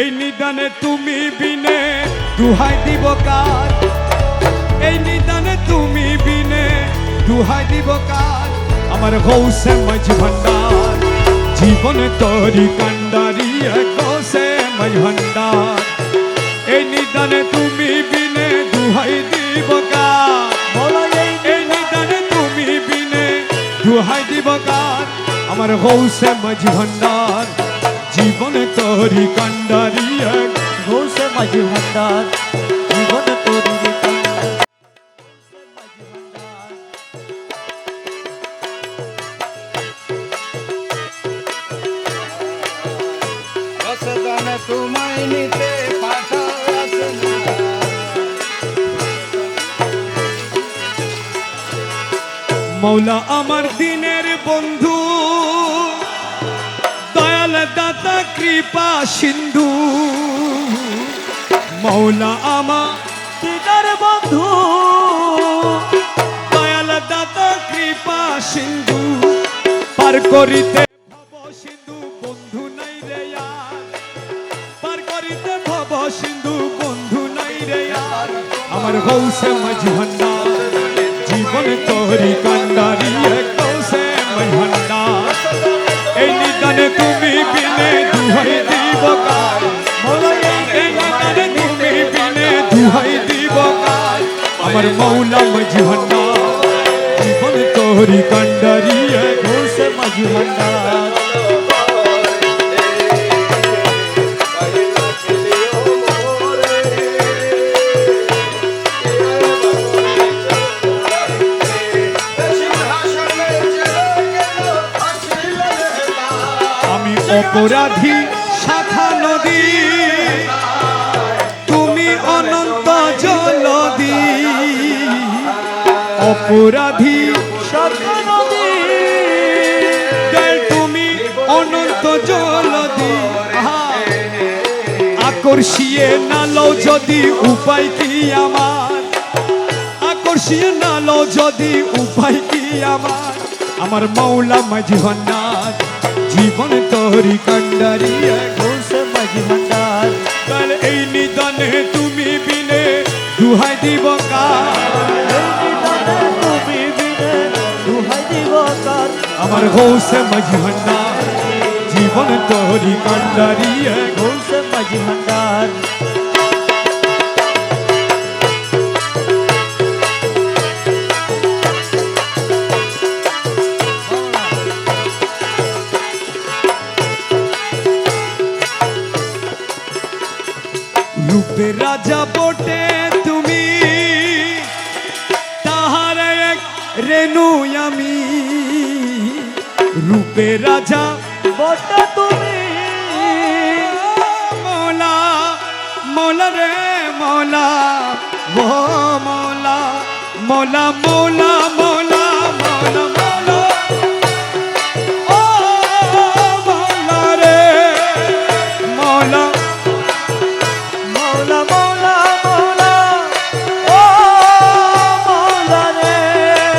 এই নিদানে তুমি বিনে দুহাই দিব কার? এই নিদানে তুমি বিনে দুহাই দিব কার? আমার হৌসে মাঝ ভান্ডার, জীবন তরি কান্ডারি কৌসে মাঝ ভান্ডার। এই নিদানে তুমি বিনে দুহাই দিব কার? এই নিদানে তুমি বিনে দুহাই দিব কার? আমার হৌসে মাঝ ভান্ডার জীবন তরি কান্ডারি এক ঘোষে মাঝি ভান্ডার। জীবন তরি তোমায় নিতে মৌলা আমার দিনের বন্ধু দাতা কৃপা সিন্ধু। মৌলা আমার দিদার বন্ধু। দয়াল দাতা কৃপা সিন্ধু। পার করিতে ভব সিন্ধু, বন্ধু নাই রে পার করিতে ভব সিন্ধু, বন্ধু নাই রে আমার গৌসে মাঝি জীবন তোরি কান্ডারি। আমার মৌলা মাঝি জীবন তোরি কান্ডারি ঘোষে মাঝি অপরাধী শাখা নদী। অপরাধী তুমি অনন্ত জলদি। আকর্ষিয়ে নালো যদি উপায় কি আমার? আকর্ষিয়ে নালো যদি উপায় কি আমার? আমার মৌলা মাঝি জীবন তোরি কান্ডারি আমার হৌসে মাঝি ভান্ডার জীবন তোরি কান্ডারি ঘোষে মাঝি ভান্ডার রূপে রাজা বটে তুমি তাহার এক রেণু আমি রূপে রাজা বটা তুমি। মৌলা মৌলা রে মৌলা ও মৌলা মৌলা মৌলা